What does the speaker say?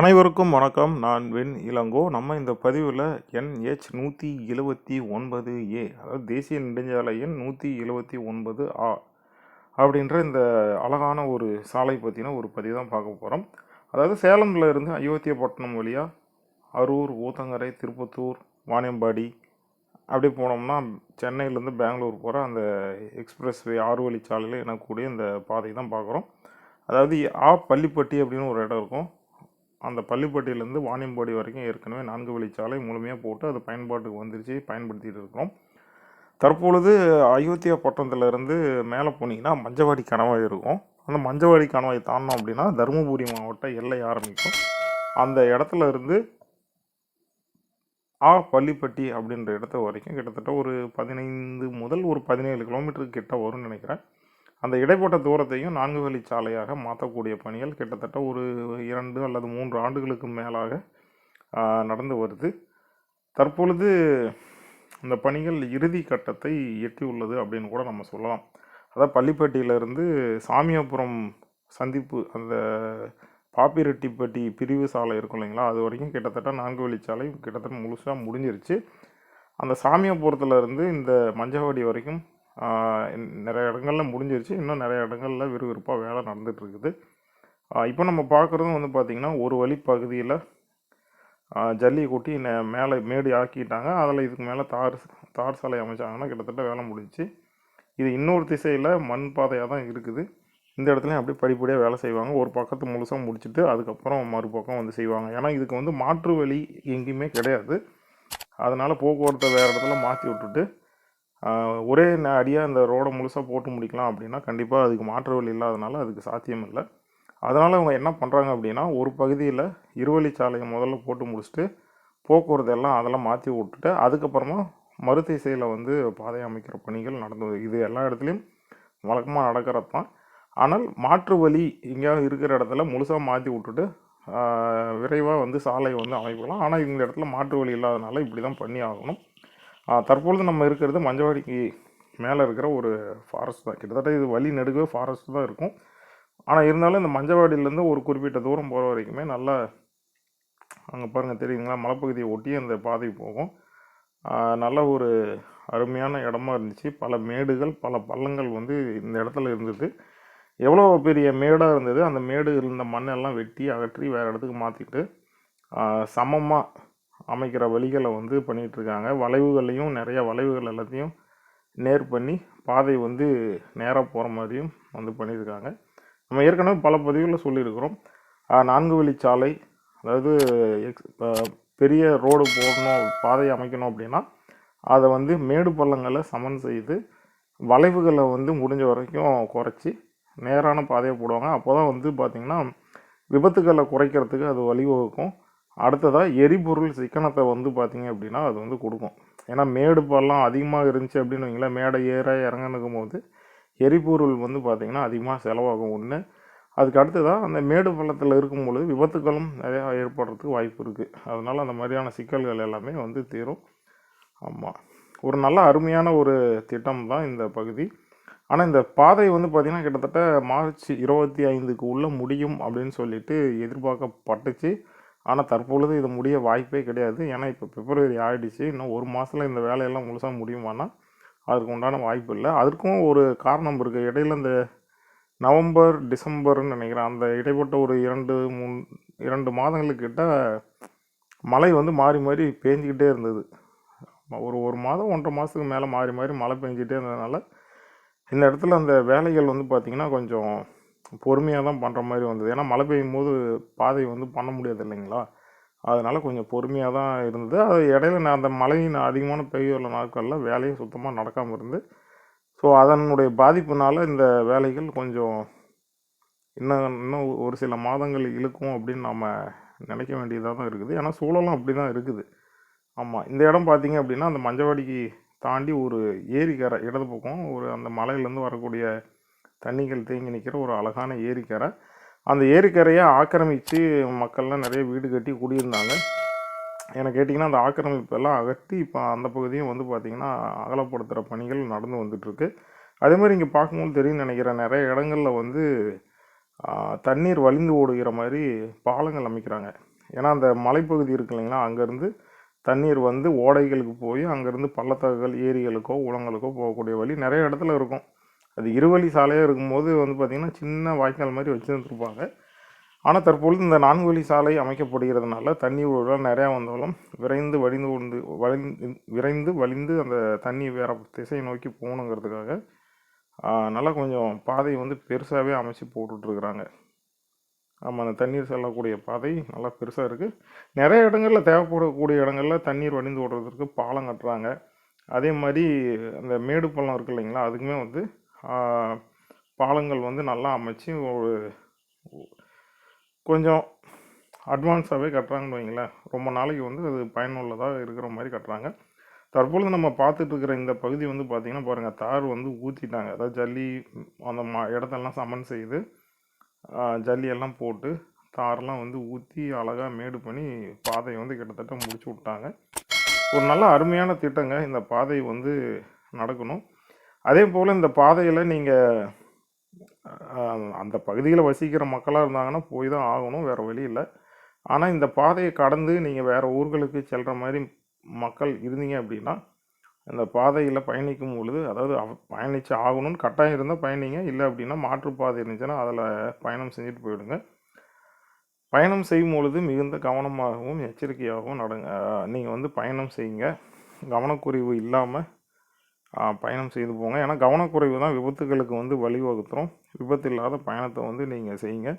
அனைவருக்கும் வணக்கம். நான் வெண் இளங்கோ. நம்ம இந்த பதிவில் என்ஹெச் நூற்றி எழுபத்தி ஒன்பது ஏ அதாவது தேசிய நெடுஞ்சாலை எண் நூற்றி எழுபத்தி ஒன்பது ஆ அப்படின்ற இந்த அழகான ஒரு சாலை பற்றின ஒரு பதிவு தான் பார்க்க போகிறோம் அதாவது சேலம்ல இருந்து அயோத்தியப்பட்டினம் வழியாக அரூர் ஊத்தங்கரை திருப்பத்தூர் வாணியம்பாடி அப்படி போனோம்னா சென்னையிலேருந்து பெங்களூர் போகிற அந்த எக்ஸ்பிரஸ் வே ஆறு வழிச்சாலையில் எனக்கூடிய இந்த பாதை தான் பார்க்குறோம். அதாவது ஆ பள்ளிப்பட்டி அப்படின்னு ஒரு இடம் இருக்கும். அந்த பள்ளிப்பட்டியிலேருந்து வாணியம்பாடி வரைக்கும் ஏற்கனவே நான்கு வழிச்சாலை முழுமையாக போட்டு அது பயன்பாட்டுக்கு வந்துருச்சு பயன்படுத்திகிட்டு இருக்கிறோம். தற்பொழுது அயோத்தியா பட்டணத்துலேருந்து மேலே போனீங்கன்னா மஞ்சவாடி கணவாய் இருக்கும். அந்த மஞ்சவாடி கணவாய் தாண்டினோம் அப்படின்னா தருமபுரி மாவட்ட எல்லை ஆரம்பிக்கும். அந்த இடத்துல இருந்து ஆ பள்ளிப்பட்டி அப்படின்ற இடத்த வரைக்கும் கிட்டத்தட்ட ஒரு பதினைந்து முதல் ஒரு பதினேழு கிலோமீட்டருக்கு கிட்ட வரும்னு நினைக்கிறேன். அந்த இடைப்பட்ட தூரத்தையும் நான்கு வழி சாலையாக மாற்றக்கூடிய பணிகள் கிட்டத்தட்ட ஒரு இரண்டு அல்லது மூன்று ஆண்டுகளுக்கு மேலாக நடந்து வருது. தற்பொழுது இந்த பணிகள் இறுதி கட்டத்தை எட்டியுள்ளது அப்படின்னு கூட நம்ம சொல்லலாம். அதாவது பள்ளிப்பட்டியிலிருந்து சாமியாபுரம் சந்திப்பு அந்த பாப்பிரெட்டிப்பட்டி பிரிவு சாலை இருக்கும் இல்லைங்களா? அது வரைக்கும் கிட்டத்தட்ட நான்கு வழிச்சாலை கிட்டத்தட்ட முழுசாக முடிஞ்சிருச்சு. அந்த சாமியாபுரத்தில் இருந்து இந்த மஞ்சவாடி வரைக்கும் நிறைய இடங்களில் முடிஞ்சிருச்சு. இன்னும் நிறைய இடங்களில் விறுவிறுப்பாக வேலை நடந்துகிட்ருக்குது இப்போ நம்ம பார்க்குறதும் வந்து பார்த்திங்கன்னா ஒரு வழி பகுதியில் ஜல்லி கொட்டி மேலே மேடு ஆக்கிட்டாங்க அதில் இதுக்கு மேலே தார் தார் சாலை அமைச்சாங்கன்னா கிட்டத்தட்ட வேலை முடிஞ்சுச்சு. இது இன்னொரு திசையில் மண் பாதையாக தான் இருக்குது. இந்த இடத்துலையும் அப்படியே படிப்படியாக வேலை செய்வாங்க. ஒரு பக்கத்து முழுசாக முடிச்சுட்டு அதுக்கப்புறம் மறுபக்கம் வந்து செய்வாங்க. ஏன்னா இதுக்கு வந்து மாற்று வழி எங்கேயுமே கிடையாது. அதனால் போக்குவரத்தை வேறு இடத்துல மாற்றி விட்டுட்டு ஒரே அடியாக இந்த ரோடை முழுசாக போட்டு முடிக்கலாம் அப்படின்னா கண்டிப்பாக அதுக்கு மாற்று வழி இல்லாதனால அதுக்கு சாத்தியம் இல்லை. அதனால் அவங்க என்ன பண்ணுறாங்க அப்படின்னா ஒரு பகுதியில் இருவழிச்சாலையை முதல்ல போட்டு முடிச்சுட்டு போக்குவரத்து எல்லாம் அதெல்லாம் மாற்றி விட்டுட்டு அதுக்கப்புறமா மறுதிசையில் வந்து பாதை அமைக்கிற பணிகள் நடந்து இது எல்லா இடத்துலையும் வழக்கமாக நடக்கிறது தான் ஆனால் மாற்று வழி எங்கேயாவது இருக்கிற இடத்துல முழுசாக மாற்றி விட்டுட்டு விரைவாக வந்து சாலை வந்து அமைக்கலாம். ஆனால் இந்த இடத்துல மாற்று வழி இல்லாதனால இப்படி தான் பண்ணி ஆகணும். தற்பொழுது நம்ம இருக்கிறது மஞ்சவாடிக்கு மேலே இருக்கிற ஒரு ஃபாரஸ்ட் தான். கிட்டத்தட்ட இது வழி நெடுகவே ஃபாரஸ்ட் தான் இருக்கும். ஆனால் இருந்தாலும் இந்த மஞ்சவாடியிலேருந்து ஒரு குறிப்பிட்ட தூரம் போகிற வரைக்குமே நல்லா அங்கே பாருங்கள் தெரியுதுங்களா? மலைப்பகுதியை ஒட்டி அந்த பாதை போகும். நல்ல ஒரு அருமையான இடமா இருந்துச்சு. பல மேடுகள் பல பள்ளங்கள் வந்து இந்த இடத்துல இருந்தது. எவ்வளோ பெரிய மேடாக இருந்தது. அந்த மேடு இருந்த மண்ணெல்லாம் வெட்டி அகற்றி வேறு இடத்துக்கு மாற்றிட்டு சமமாக அமைக்கிற வழிகளை வந்து பண்ணிகிட்டு இருக்காங்க வளைவுகளையும் நிறைய வளைவுகள் எல்லாத்தையும் நேர் பண்ணி பாதை வந்து நேராக போகிற மாதிரியும் வந்து பண்ணியிருக்காங்க. நம்ம ஏற்கனவே பல பதிவுகளில் சொல்லியிருக்கிறோம். நான்கு நான்கு வழிச்சாலை அதாவது எக்ஸ் பெரிய ரோடு போடணும் பாதை அமைக்கணும் அப்படின்னா அதை வந்து மேடு பள்ளங்களை சமன் செய்து வளைவுகளை வந்து முடிஞ்ச வரைக்கும் குறைச்சி நேரான பாதையை போடுவாங்க. அப்போ தான் வந்து பார்த்திங்கன்னா விபத்துக்களை குறைக்கிறதுக்கு அது வழிவகுக்கும். அடுத்ததாக எரிபொருள் சிக்கனத்தை வந்து பார்த்திங்க அப்படின்னா அது வந்து கொடுக்கும். ஏன்னா மேடு பள்ளம் அதிகமாக இருந்துச்சு அப்படின்னு வைங்களேன் மேடை ஏற இறங்கணுக்கும் போது எரிபொருள் வந்து பார்த்திங்கன்னா அதிகமாக செலவாகும் ஒன்று அதுக்கு அடுத்ததாக அந்த மேடு பள்ளத்தில் இருக்கும் பொழுது விபத்துகளும் நிறையா ஏற்படுறதுக்கு வாய்ப்பு இருக்குது அதனால் அந்த மாதிரியான சிக்கல்கள் எல்லாமே வந்து தீரும். ஆமாம் ஒரு நல்ல அருமையான ஒரு திட்டம் தான் இந்த பகுதி. ஆனால் இந்த பாதை வந்து பார்த்திங்கன்னா கிட்டத்தட்ட மார்ச் இருபத்தி ஐந்துக்கு உள்ளே முடியும் அப்படின்னு சொல்லிட்டு எதிர்பார்க்கப்பட்டுச்சு. ஆனால் தற்பொழுது இது முடிய வாய்ப்பே கிடையாது. ஏன்னா இப்போ பிப்ரவரி ஆகிடுச்சு இன்னும் ஒரு மாதத்தில் இந்த வேலையெல்லாம் முழுசாக முடியுமானா அதுக்கு உண்டான வாய்ப்பு இல்லை. அதற்கும் ஒரு காரணம் இருக்குது இடையில் இந்த நவம்பர் டிசம்பர்னு நினைக்கிறேன். அந்த இடைப்பட்ட ஒரு இரண்டு மூணு இரண்டு மாதங்களுக்கிட்ட மழை வந்து மாறி மாறி பேஞ்சிக்கிட்டே இருந்தது. ஒரு ஒரு மாதம் ஒன்றரை மாதத்துக்கு மேலே மாறி மாறி மழை பெஞ்சிக்கிட்டே இருந்ததுனால இந்த இடத்துல அந்த வேலைகள் வந்து பார்த்திங்கன்னா கொஞ்சம் பொறுமையாக தான் பண்ணுற மாதிரி வந்தது. ஏன்னா மழை பெய்யும் போது பாதை வந்து பண்ண முடியாது இல்லைங்களா? அதனால் கொஞ்சம் பொறுமையாக தான் இருந்தது. அது இடையில நான் அந்த மழையின் அதிகமான பெய்யுள்ள நாட்களில் வேலையும் சுத்தமாக நடக்காமல் இருந்து ஸோ அதனுடைய பாதிப்புனால் இந்த வேலைகள் கொஞ்சம் இன்னும் இன்னும் ஒரு சில மாதங்கள் இழுக்கும் அப்படின்னு நம்ம நினைக்க வேண்டியதாக தான் இருக்குது. ஏன்னா சூழலும் அப்படி தான் இருக்குது. ஆமாம் இந்த இடம் பார்த்தீங்க அப்படின்னா அந்த மஞ்சவாடிக்கு தாண்டி ஒரு ஏரிக்கரை இடது பக்கம் ஒரு அந்த மலையிலேருந்து வரக்கூடிய தண்ணிகள் தேங்கி நிற்கிற ஒரு அழகான ஏரிக்கரை. அந்த ஏரிக்கரையை ஆக்கிரமித்து மக்கள்லாம் நிறைய வீடு கட்டி குடியிருந்தாங்க. எனக்கு கேட்டிங்கன்னா அந்த ஆக்கிரமிப்பெல்லாம் அகற்றி இப்போ அந்த பகுதியும் வந்து பார்த்திங்கன்னா அகலப்படுத்துகிற பணிகள் நடந்து வந்துட்டுருக்கு. அதேமாதிரி இங்கே பார்க்கும்போது தெரியும் நினைக்கிறேன் நிறைய இடங்களில் வந்து தண்ணீர் வலிந்து ஓடுகிற மாதிரி பாலங்கள் அமைக்கிறாங்க. ஏன்னா அந்த மலைப்பகுதி இருக்கு இல்லைங்களா அங்கேருந்து தண்ணீர் வந்து ஓடைகளுக்கு போய் அங்கேருந்து பள்ளத்தாக்குகள் ஏரிகளுக்கோ உளங்களுக்கோ போகக்கூடிய வழி நிறைய இடத்துல இருக்கும். அது இருவழி சாலையாக இருக்கும்போது வந்து பார்த்திங்கன்னா சின்ன வாய்க்கால் மாதிரி வச்சுருந்துருப்பாங்க. ஆனால் தற்பொழுது இந்த நான்கு வழி சாலை அமைக்கப்படுகிறதுனால தண்ணி ஊழலாம் நிறையா வந்தாலும் விரைந்து வழிந்து கொண்டு வழிந்து விரைந்து வழிந்து அந்த தண்ணி வேறு திசையை நோக்கி போகணுங்கிறதுக்காக நல்லா கொஞ்சம் பாதை வந்து பெருசாகவே அமைச்சு போட்டுட்ருக்குறாங்க. ஆமாம் அந்த தண்ணீர் செல்லக்கூடிய பாதை நல்லா பெருசாக இருக்குது நிறைய இடங்களில் தேவைப்படக்கூடிய இடங்களில் தண்ணீர் வடிந்து ஓடுறதுக்கு பாலம் கட்டுறாங்க. அதே மாதிரி அந்த மேடு பள்ளம் இருக்கு இல்லைங்களா அதுக்குமே வந்து பாலங்கள் வந்து நல்லா அமைச்சு ஒரு கொஞ்சம் அட்வான்ஸாகவே கட்டுறாங்கன்னு வைங்களேன் ரொம்ப நாளைக்கு வந்து அது பயனுள்ளதாக இருக்கிற மாதிரி கட்டுறாங்க. தற்பொழுது நம்ம பார்த்துட்டு இருக்கிற இந்த பகுதி வந்து பார்த்திங்கன்னா பாருங்கள் தார் வந்து ஊற்றிட்டாங்க அதாவது ஜல்லி அந்த மா இடத்தெல்லாம் சமன் செய்து ஜல்லியெல்லாம் போட்டு தார்லாம் வந்து ஊற்றி அழகாக மேடு பண்ணி பாதையை வந்து கிட்டத்தட்ட முடிச்சு விட்டாங்க. ஒரு நல்ல அருமையான திட்டங்க இந்த பாதை வந்து நடக்கணும். அதே போல் இந்த பாதையில் நீங்கள் அந்த பகுதியில் வசிக்கிற மக்களாக இருந்தாங்கன்னா போய் தான் ஆகணும் வேறு வழி இல்லை. ஆனால் இந்த பாதையை கடந்து நீங்கள் வேறு ஊர்களுக்கு செல்கிற மாதிரி மக்கள் இருந்தீங்க அப்படின்னா இந்த பாதையில் பயணிக்கும் பொழுது அதாவது அவ- பயணிச்சு ஆகணும்னு கட்டாயம் இருந்தால் பயணிங்க இல்லை அப்படின்னா மாற்றுப்பாதை இருந்துச்சுன்னா அதில் பயணம் செஞ்சுட்டு போயிடுங்க. பயணம் செய்யும் பொழுது மிகுந்த கவனமாகவும் எச்சரிக்கையாகவும் நடங்க. நீங்கள் வந்து பயணம் செய்யுங்க. கவனக்குறைவு இல்லாமல் பயணம் செய்து போங்க. ஏன்னா கவனக்குறைவு தான். விபத்துகளுக்கு வந்து வழிவகுத்துரும். விபத்து இல்லாத பயணத்தை வந்து நீங்கள் செய்யுங்க.